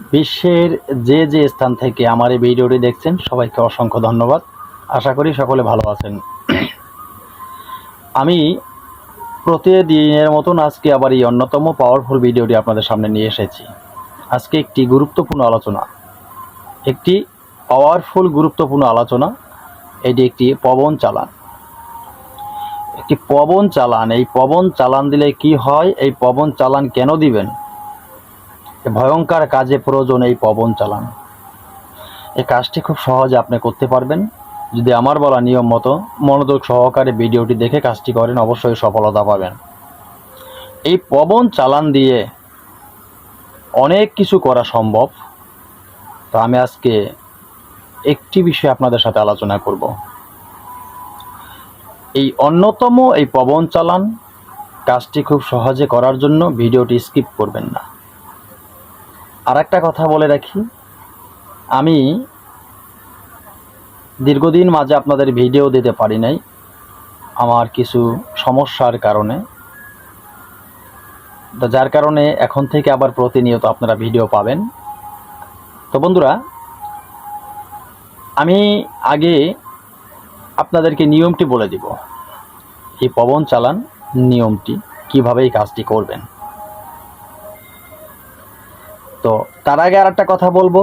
বিশ্বের যে যে স্থান থেকে আমার এই ভিডিওটি দেখছেন, সবাইকে অসংখ্য ধন্যবাদ। আশা করি সকলে ভালো আছেন। আমি প্রতিদিনের মতন আজকে আবার এই অন্যতম পাওয়ারফুল ভিডিওটি আপনাদের সামনে নিয়ে এসেছি। আজকে একটি গুরুত্বপূর্ণ আলোচনা। একটি পাওয়ারফুল গুরুত্বপূর্ণ আলোচনা। এটি একটি পবন চালান। একটি পবন চালান। এই পবন চালান দিলে কি হয়? এই পবন চালান কেন দিবেন? ভয়ঙ্কর কাজে প্রয়োজন এই পবন চালান। এই কাজটি খুব সহজে আপনি করতে পারবেন। যদি আমার বলা নিয়ম মতো মনোযোগ সহকারে ভিডিওটি দেখে কাজটি করেন, অবশ্যই সফলতা পাবেন। এই পবন চালান দিয়ে অনেক কিছু করা সম্ভব। তো আমি আজকে একটি বিষয় আপনাদের সাথে আলোচনা করব। এই অন্যতম এই পবন চালান কাজটি খুব সহজে করার জন্য ভিডিওটি স্কিপ করবেন না। আর একটা কথা বলে রাখি। আমি দীর্ঘদিন মাঝে আপনাদের ভিডিও দিতে পারি নাই আমার কিছু সমস্যার কারণে। তো যার কারণে এখন থেকে আবার প্রতিনিয়ত আপনারা ভিডিও পাবেন। তো বন্ধুরা, আমি আগে আপনাদেরকে নিয়মটি বলে দিব। এই পবন চালান নিয়মটি, কীভাবে এই কাজটি করবেন? তো তার আগে আর একটা কথা বলব।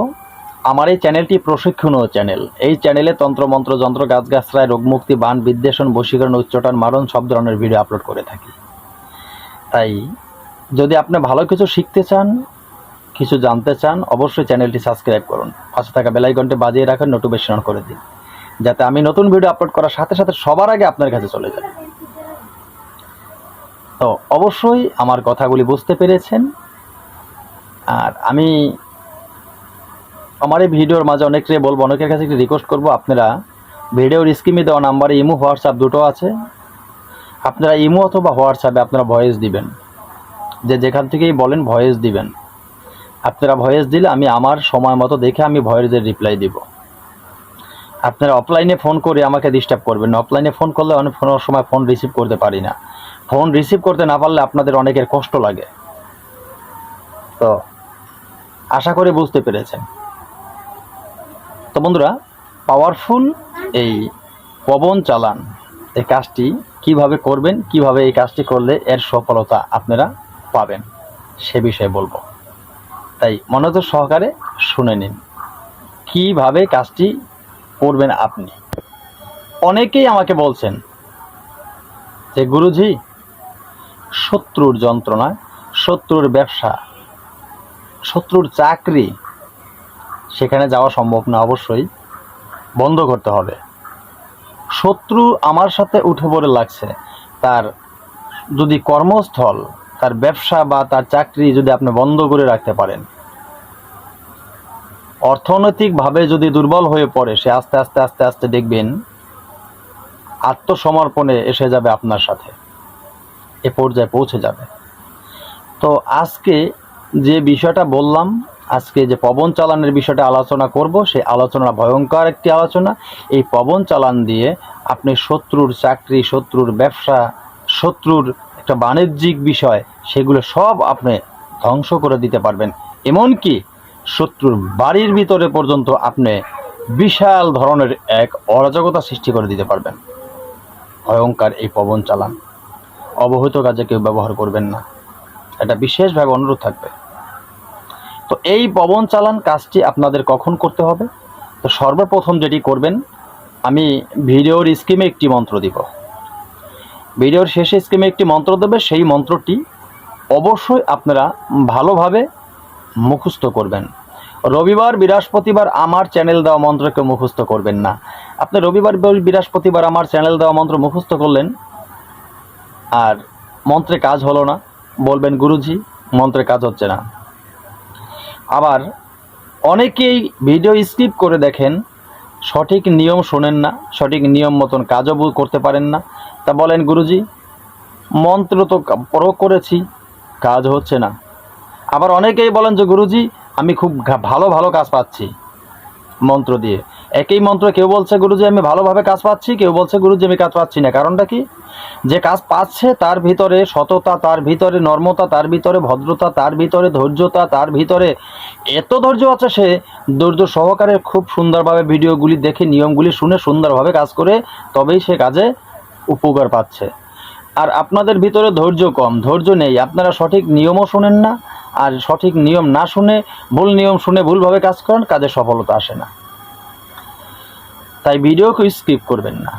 আমার এই চ্যানেলটি প্রশিক্ষণীয় চ্যানেল এই চ্যানেলে তন্ত্রমন্ত্র যন্ত্র গাছগাছরায় রোগমুক্তি বান, বিদ্বেষণ, বশীকরণ, উচ্চটান, মারণ, সব ধরনের ভিডিও আপলোড করে থাকি। তাই যদি আপনি ভালো কিছু শিখতে চান, কিছু জানতে চান, অবশ্যই চ্যানেলটি সাবস্ক্রাইব করুন। পাশে থাকা বেলাইকনটি বাজিয়ে রাখেন নোটিফিকেশন করে দিন। যাতে আমি নতুন ভিডিও আপলোড করার সাথে সাথে সবার আগে আপনার কাছে চলে যায়। তো অবশ্যই আমার কথাগুলি বুঝতে পেরেছেন। আর আমি আমার এই ভিডিওর মাঝে অনেকে বলব, অনেকের কাছে একটি রিকোয়েস্ট করব, আপনারা ভিডিওর স্ক্রিমে দেওয়া নাম্বারে ইমো, হোয়াটসঅ্যাপ দুটো আছে। আপনারা ইমো অথবা হোয়াটসঅ্যাপে আপনারা ভয়েস দিবেন। যে যেখান থেকেই বলেন ভয়েস দিবেন। আপনারা ভয়েস দিলে আমি আমার সময় মতো দেখে আমি ভয়েসের রিপ্লাই দিব। আপনারা অফলাইনে ফোন করে আমাকে ডিস্টার্ব করবেন অফলাইনে ফোন করলে অনেক ফোন সময় ফোন রিসিভ করতে পারি না। ফোন রিসিভ করতে না পারলে আপনাদের অনেকের কষ্ট লাগে। তো আশা করে বুঝতে পেরেছেন। তো বন্ধুরা পাওয়ারফুল এই পবন চালান, এই কাজটি কীভাবে করবেন, কীভাবে এই কাজটি করলে এর সফলতা আপনারা পাবেন, সে বিষয়ে বলব। তাই মনোযোগ সহকারে শুনে নিন, কীভাবে কাজটি করবেন আপনি। অনেকেই আমাকে বলছেন যে, গুরুজি, শত্রুর যন্ত্রণা, শত্রুর ব্যবসা শত্রুর চাকরি সেখানে যাওয়া সম্ভব না অবশ্যই। বন্ধ করতে হবে। শত্রু আমার সাথে উঠে পড়ে লাগছে। তার যদি কর্মস্থল, তার ব্যবসা বা তার চাকরি যদি আপনি বন্ধ করে রাখতে পারেন। অর্থনৈতিকভাবে যদি দুর্বল হয়ে পড়ে, সে আস্তে আস্তে আস্তে আস্তে দেখবেন আত্মসমর্পণে এসে যাবে আপনার সাথে। এ পর্যায়ে পৌঁছে যাবে। তো আজকে যে বিষয়টা বললাম, আজকে যে পবন চালানের বিষয়টা আলোচনা করব, সেই আলোচনা ভয়ঙ্কর একটি আলোচনা। এই পবন চালান দিয়ে আপনি শত্রুর চাকরি, শত্রুর ব্যবসা, শত্রুর একটা বাণিজ্যিক বিষয়, সেগুলো সব আপনি ধ্বংস করে দিতে পারবেন। এমনকি শত্রুর বাড়ির ভিতরে পর্যন্ত আপনি বিশাল ধরনের এক অরাজকতা সৃষ্টি করে দিতে পারবেন। ভয়ঙ্কর এই পবন চালান। অবহিত কাজে কেউ ব্যবহার করবেন না। এটা বিশেষভাবে অনুরোধ থাকবে। তো এই পবন চালান কাজটি আপনাদের কখন করতে হবে? তো সর্বপ্রথম যেটি করবেন, আমি ভিডিওর স্কিমে একটি মন্ত্র দিব। ভিডিওর শেষে স্কিমে একটি মন্ত্র দেবে, সেই মন্ত্রটি অবশ্যই আপনারা ভালোভাবে মুখস্থ করবেন। রবিবার, বৃহস্পতিবার আমার চ্যানেল দেওয়া মন্ত্রকে মুখস্থ করবেন না। আপনি রবিবার, বৃহস্পতিবার আমার চ্যানেল দেওয়া মন্ত্র মুখস্থ করলেন, আর মন্ত্রে কাজ হলো না। বলবেন, গুরুজি, মন্ত্রে কাজ হচ্ছে না। আবার অনেকেই ভিডিও স্কিপ করে দেখেন, সঠিক নিয়ম শোনেন না, সঠিক নিয়ম মতন কাজও করতে পারেন না। তা বলেন গুরুজি, মন্ত্র তো প্রয়োগ করেছি, কাজ হচ্ছে না। আবার অনেকেই বলেন যে, গুরুজি, আমি খুব ভালো ভালো কাজ পাচ্ছি মন্ত্র দিয়ে। একই মন্ত্র কেউ বলছে, গুরুজি, আমি ভালোভাবে কাজ পাচ্ছি। কেউ বলছে, গুরুজি, আমি কাজ পাচ্ছি না। কারণটা কি? যে কাজ পাচ্ছে তার ভিতরে সততা, তার ভিতরে নর্মতা, তার ভিতরে ভদ্রতা, তার ভিতরে ধৈর্যতা, তার ভিতরে এত ধৈর্য আছে সে ধৈর্য সহকারে খুব সুন্দরভাবে ভিডিওগুলি দেখে, নিয়মগুলি শুনে সুন্দরভাবে কাজ করে, তবেই সে কাজে উপকার পাচ্ছে। আর আপনাদের ভিতরে ধৈর্য কম, ধৈর্য নেই। আপনারা সঠিক নিয়মও শোনেন না, আর সঠিক নিয়ম না শুনে, ভুল নিয়ম শুনে ভুলভাবে কাজ করেন, কাজে সফলতা আসে না। তাই ভিডিওকে স্কিপ করবেন না।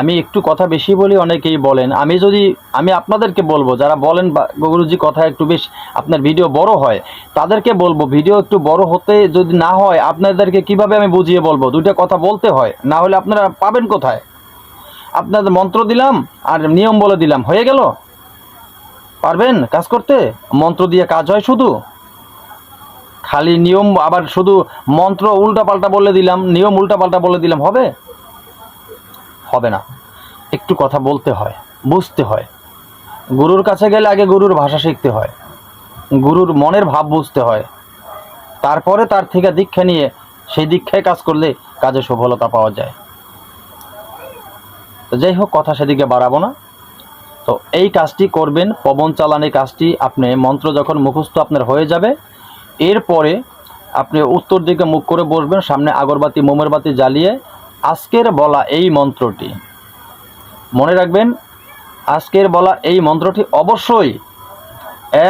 আমি একটু কথা বেশি বলি, অনেকেই বলেন। আমি যদি, আমি আপনাদেরকে বলব, যারা বলেন গুরুজি কথা একটু বেশ আপনার ভিডিও বড় হয়, তাদেরকে বলব ভিডিও একটু বড় হতে যদি না হয়, আপনাদেরকে কীভাবে আমি বুঝিয়ে বলব? দুইটা কথা বলতে হয়, না হলে আপনারা পাবেন কোথায়? আপনাদের মন্ত্র দিলাম আর নিয়ম বলে দিলাম, হয়ে গেল? পারবেন কাজ করতে? মন্ত্র দিয়ে কাজ হয় শুধু? খালি নিয়ম, আবার শুধু মন্ত্র উল্টাপাল্টা বলে দিলাম, নিয়ম উল্টাপাল্টা বলে দিলাম, হবে? হবে না। একটু কথা বলতে হয়, বুঝতে হয়। গুরুর কাছে গেলে আগে গুরুর ভাষা শিখতে হয়। গুরুর মনের ভাব বুঝতে হয়। তারপরে তার থেকে দীক্ষা নিয়ে সেই দীক্ষায় কাজ করলে কাজে সফলতা পাওয়া যায়। তো যাই হোক, কথা সেদিকে বাড়াবো না। তো এই কাজটি করবেন, পবন চালানি কাজটি আপনি, মন্ত্র যখন মুখস্থ আপনার হয়ে যাবে এরপরে আপনি উত্তর দিকে মুখ করে বসবেন, সামনে আগরবাতি, মোমের বাতি জ্বালিয়ে আজকের বলা এই মন্ত্রটি। মনে রাখবেন, আজকের বলা এই মন্ত্রটি অবশ্যই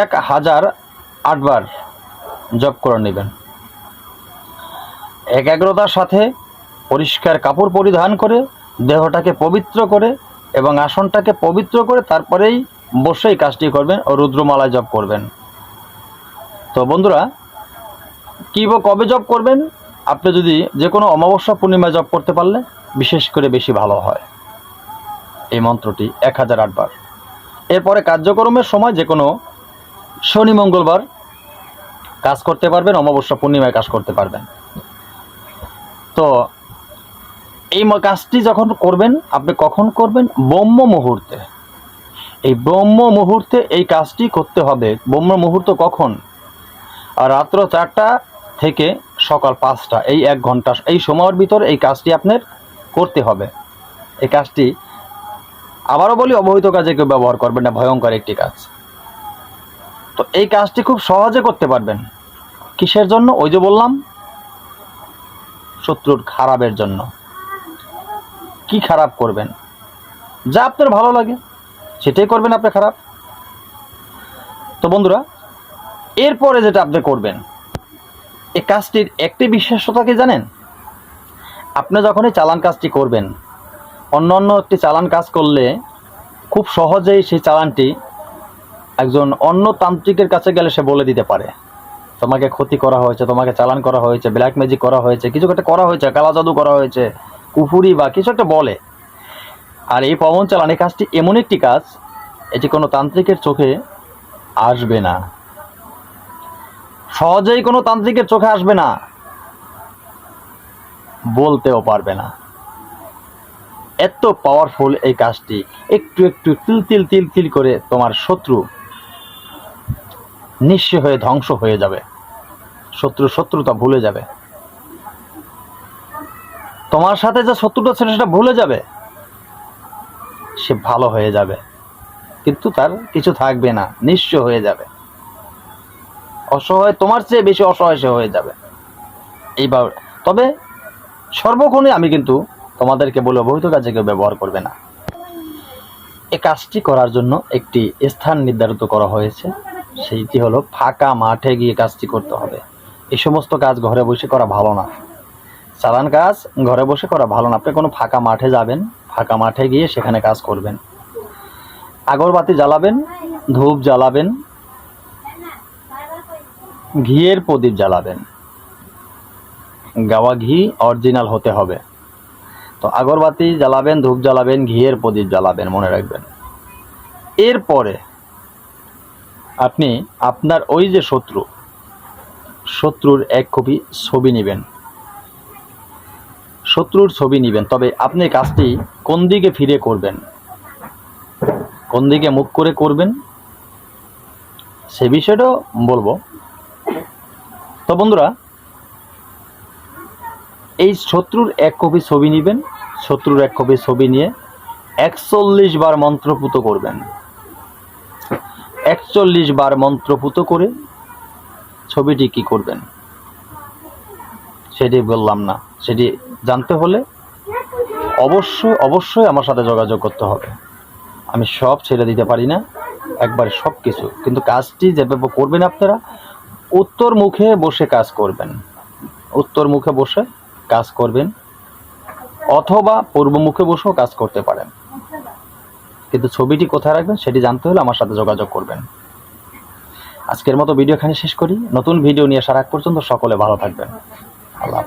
এক হাজার আটবার জপ করে নেবেন। একাগ্রতার সাথে পরিষ্কার কাপড় পরিধান করে, দেহটাকে পবিত্র করে এবং আসনটাকে পবিত্র করে, তারপরেই বসেই কাজটি করবেন ও রুদ্রমালা জপ করবেন। তো বন্ধুরা, কী কবে জব করবেন? আপনি যদি যে কোনো অমাবস্যা পূর্ণিমায় জব করতে পারলে বিশেষ করে বেশি ভালো হয়। এই মন্ত্রটি এক হাজার আটবার এরপরে কার্যক্রমের সময় যে কোনো শনি, মঙ্গলবার কাজ করতে পারবেন, অমাবস্যা পূর্ণিমায় কাজ করতে পারবেন। তো এই কাজটি যখন করবেন, আপনি কখন করবেন? ব্রহ্ম মুহূর্তে। এই ব্রহ্ম মুহূর্তে এই কাজটি করতে হবে। ব্রহ্ম মুহূর্ত কখন? রাত্র চারটা থেকে সকাল পাঁচটা, এই এক ঘণ্টা, এই সময়ের ভিতর এই কাজটি আপনার করতে হবে। এই কাজটি আবারও বলি, অবহিত কাজে কেউ ব্যবহার করবেন না, ভয়ঙ্কর একটি কাজ। তো এই কাজটি খুব সহজে করতে পারবেন। কিসের জন্য? ওই যে বললাম, শত্রুর খারাপের জন্য। কি খারাপ করবেন? যা আপনার ভালো লাগে, সেটাই করবেন আপনি খারাপ। তো বন্ধুরা এরপরে যেটা আপনি করবেন এই কাজটির একটি বিশেষতা কি জানেন? আপনি যখন এই চালান কাজটি করবেন অন্য অন্য একটি চালান কাজ করলে খুব সহজেই সেই চালানটি একজন অন্য তান্ত্রিকের কাছে গেলে সে বলে দিতে পারে। তোমাকে ক্ষতি করা হয়েছে, তোমাকে চালান করা হয়েছে ব্ল্যাক ম্যাজিক করা হয়েছে, কিছু একটা করা হয়েছে, কালা জাদু করা হয়েছে, কুফুরি বা কিছু একটা বলে। আর এই পবন চালান, এই কাজটি এমন একটি কাজ, এটি কোনো তান্ত্রিকের চোখে আসবে না। সহজেই কোনো তান্ত্রিকের চোখে আসবে না। বলতেও পারবে না। এত পাওয়ারফুল এই কাজটি। একটু একটু তিল তিল তিল তিল করে তোমার শত্রু নিঃস্ব হয়ে ধ্বংস হয়ে যাবে। শত্রু শত্রুতা ভুলে যাবে। তোমার সাথে যে শত্রুটা ছিল সেটা ভুলে যাবে। সে ভালো হয়ে যাবে। কিন্তু তার কিছু থাকবে না। নিঃস্ব হয়ে যাবে। অসহায়, তোমার চেয়ে বেশি অসহায় সে হয়ে যাবে। এইবার, তবে সর্বক্ষণে আমি কিন্তু তোমাদেরকে বলে অবহিত কাজে কেউ ব্যবহার করবে না। এ কাজটি করার জন্য একটি স্থান নির্ধারিত করা হয়েছে। সেইটি হলো ফাঁকা মাঠে গিয়ে কাজটি করতে হবে। এই সমস্ত কাজ ঘরে বসে করা ভালো না। চালান কাজ ঘরে বসে করা ভালো না। আপনি কোনো ফাঁকা মাঠে যাবেন, ফাঁকা মাঠে গিয়ে সেখানে কাজ করবেন। আগরবাতি জ্বালাবেন, ধূপ জ্বালাবেন ঘিয়ের প্রদীপ জ্বালাবেন। গাওয়া ঘি অরিজিনাল হতে হবে। তো আগরবাতি জ্বালাবেন, ধূপ জ্বালাবেন, ঘিয়ের প্রদীপ জ্বালাবেন, মনে রাখবেন। এরপরে আপনি আপনার ওই যে শত্রু, শত্রুর এক কপি ছবি নেবেন। শত্রুর ছবি নেবেন। তবে আপনি কাজটি কোন দিকে ফিরে করবেন? কোন দিকে মুখ করে করবেন? সে বিষয়টাও বলব। তো বন্ধুরা, এই শত্রুর এক কপি ছবি নেবেন, শত্রুর এক কপি ছবি নিয়ে একচল্লিশ বার মন্ত্রপুত করবেন। একচল্লিশ বার মন্ত্রপুত করে ছবিটি কি করবেন? সেটি বললাম না, সেটি জানতে হলে অবশ্যই অবশ্যই আমার সাথে যোগাযোগ করতে হবে। আমি সব ছেড়ে দিতে পারি না, একবারে সব কিছু কিন্তু কাজটি যেভাবে করবেন আপনারা উত্তর মুখে বসে কাজ করবেন। উত্তর মুখে বসে কাজ করবেন অথবা পূর্ব মুখে বসেও কাজ করতে পারেন। কিন্তু ছবিটি কোথায় রাখবেন সেটি জানতে হলে আমার সাথে যোগাযোগ করবেন। আজকের মতো ভিডিও এখানে শেষ করি। নতুন ভিডিও নিয়ে আসার আগ পর্যন্ত সকলে ভালো থাকবেন। আল্লাহ।